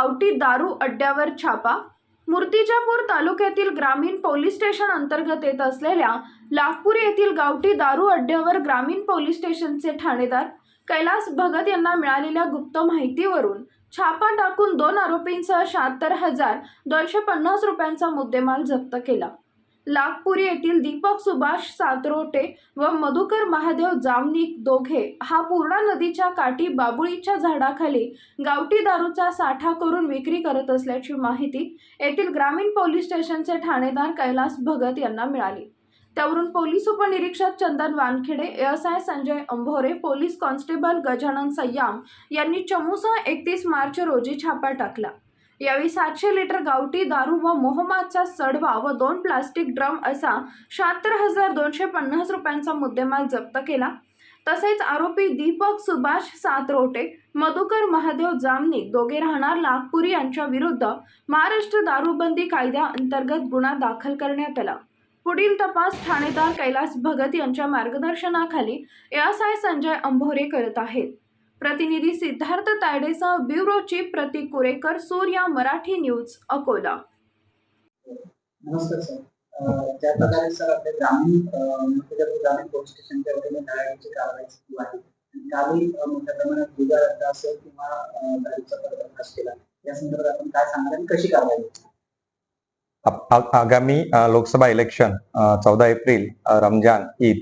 गावठी दारू अड्ड्यावर छापा. मूर्तिजापूर तालुक्यातील ग्रामीण पोलीस स्टेशन अंतर्गत येत असलेल्या लाखपूर येथील गावठी दारू अड्ड्यावर ग्रामीण पोलीस स्टेशनचे ठाणेदार कैलास भगत यांना मिळालेल्या गुप्त माहितीवरून छापा टाकून दोन आरोपींसह शहात्तर हजार दोनशे पन्नास रुपयांचा मुद्देमाल जप्त केला. लागपुरी येथील दीपक सुभाष सातरोटे व मधुकर महादेव जामनिक दोघे हा पूर्णा नदीच्या काठी बाबुळीच्या झाडाखाली गावठी दारूचा साठा करून विक्री करत असल्याची माहिती येथील ग्रामीण पोलीस स्टेशनचे ठाणेदार कैलास भगत यांना मिळाली. त्यावरून पोलीस उपनिरीक्षक Chandan Wankhede S I Sanjay Ambhore police constable Gajanan Sayyam यांनी चमूसह एकतीस मार्च रोजी छापा टाकला. यावेळी सातशे लिटर गावठी दारू व मोहम्मदचा सडवा व दोन प्लास्टिक ड्रम असा शहात्तर हजार दोनशे पन्नास रुपयांचा मुद्देमाल जप्त केला. तसेच आरोपी दीपक सुभाष सातरोटे मधुकर महादेव जामनिक दोघे राहणार नागपुरी यांच्या विरुद्ध महाराष्ट्र दारूबंदी कायद्याअंतर्गत गुन्हा दाखल करण्यात आला. पुढील तपास ठाणेदार कैलास भगत यांच्या मार्गदर्शनाखाली एस आय संजय अंभोरे करत आहेत. प्रतिनिधी Siddharth तायडेसह bureau chief Prateek Kurekar Surya Marathi news Akola. नमस्कार सर. ज्या प्रकारे सर आपल्या ग्रामीण ग्रामीण पोलीस स्टेशनच्या वतीने कारवाई सुरू आहे. कालही मोठ्या प्रमाणात गुन्हा रद्द असेल किंवा पर्दाफाश केला या संदर्भात आपण काय सांगणार आणि कशी कारवाई आगामी लोकसभा इलेक्शन चौदा एप्रिल रमजान ईद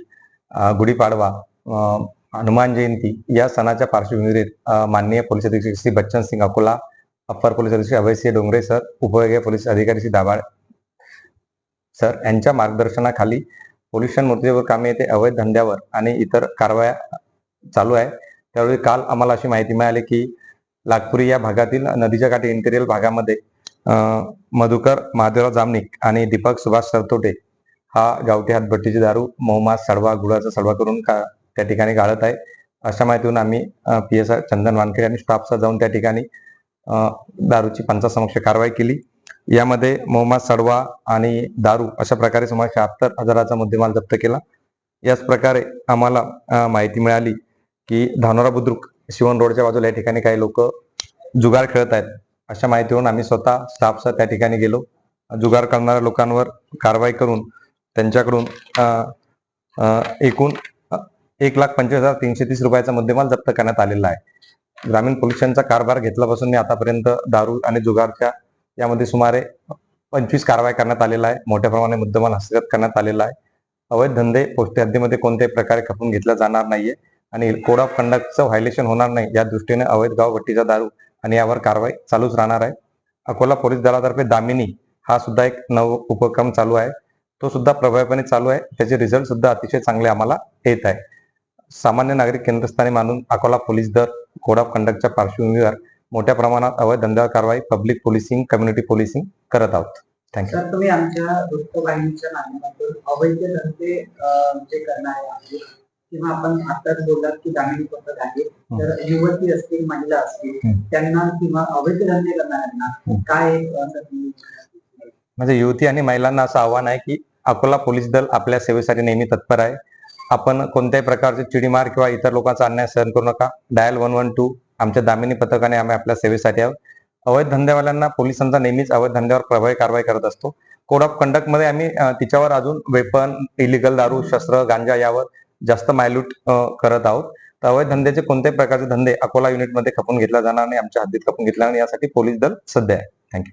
गुढीपाडवा अ, हनुमान जयंती या सणाच्या पार्श्वभूमीवर माननीय पोलीस अधीक्षक श्री बच्चन सिंग अकोला अप्पर पोलीस अधीक्षक अभयसिंह डोंगरे सर उपविभागीय पोलीस अधिकारी श्री दाभाड सर यांच्या मार्गदर्शनाखाली पोल्युशन मूर्तीवर कामे येथे अवैध धंद्यावर आणि इतर कारवाया चालू आहे. त्यावेळी काल आम्हाला अशी माहिती मिळाली की नागपुरी या भागातील नदीच्या काठी इंटेरियल भागामध्ये मधुकर महादेवराव जामनिक आणि दीपक सुभाष सरतोटे हा गावठी हातभट्टीची दारू मोहमास सडवा गुळाचा सडवा करून का त्या ठिकाणी गाळत आहे. अशा माहितीहून आम्ही P S I Chandan Wankhede आणि स्टाफचा जाऊन त्या ठिकाणी दारूची पंचासमक्ष कारवाई केली. यामध्ये मोहम्मद सडवा आणि दारू अशा प्रकारे सुमारे शहात्तर हजाराचा मुद्देमाल जप्त केला. याच प्रकारे आम्हाला माहिती मिळाली की धानोरा बुद्रुक शिवन रोडच्या बाजूला या ठिकाणी काही लोक जुगार खेळत आहेत. अशा माहितीवरून आम्ही स्वतः स्टाफसह त्या ठिकाणी गेलो. जुगार करणाऱ्या लोकांवर कारवाई करून त्यांच्याकडून एकूण एक लाख पंचवीस हजार तीनशे तीस रुपयाचा मुद्देमाल जप्त करण्यात आलेला आहे. ग्रामीण पोलिसांचा कारभार घेतल्यापासून मी आतापर्यंत दारू आणि जुगारच्या यामध्ये सुमारे पंचवीस कारवाई करण्यात आलेला आहे. मोठ्या प्रमाणात मुद्देमाल हस्तगत करण्यात आलेला आहे. अवैध धंदे पोस्टी हद्दीमध्ये कोणत्याही प्रकारे खपून घेतला जाणार नाहीये आणि कोड ऑफ कंडक्टचं व्हायलेशन होणार नाही. या दृष्टीने अवैध गाव भट्टीचा दारू आणि यावर कारवाई चालूच राहणार आहे. अकोला पोलीस दलातर्फे दामिनी हा सुद्धा एक नव उपक्रम चालू आहे. तो सुद्धा प्रभावीपणे चालू आहे. त्याचे रिझल्ट सुद्धा अतिशय चांगले आम्हाला येत आहे. सामान्य नागरिक केंद्रस्थानी मानून अकोला पोलीस दल कोड ऑफ कंडक्टच्या पार्श्वभूमीवर मोठ्या प्रमाणात अवैध धंद्यावर कारवाई पब्लिक पोलिसिंग कम्युनिटी पोलिसिंग करत आहोत. थँक्यू सर तुम्ही आमच्या वृत्तवाहिनीच्या माध्यमातून अवैध धंदे अं, जे करणारे आहेत किंवा आपण आताच बोललात की दामिनी आहे तर युवती असतील महिला असतील. त्यांना किंवा अवैध धंदे करणाऱ्यांना. काय म्हणजे युवती आणि महिलांना असं आव्हान आहे की अकोला पोलीस दल आपल्या सेवेसाठी नेहमी तत्पर आहे. आपण कोणत्याही प्रकारचे चिडीमार किंवा इतर लोकांचा अन्याय सहन करू नका. डायल वन वन टू आमच्या दामिनी पथकाने आम्ही आपल्या सेवेसाठी आहोत. अवैध धंदेवाल्यांना पोलिसांचा नेहमीच अवैध धंद्यावर प्रभावी कारवाई करत असतो. कोड ऑफ कंडक्टमध्ये आम्ही तिच्यावर अजून वेपन इलिगल दारू शस्त्र गांजा यावर जास्त मायल्यूट करत आहोत. तर अवैध धंद्याचे कोणत्याही प्रकारचे धंदे अकोला युनिटमध्ये खपून घेतला जाणार नाही आमच्या हद्दीत खपून घेतला नाही. यासाठी पोलीस दल सध्या आहे. थँक्यू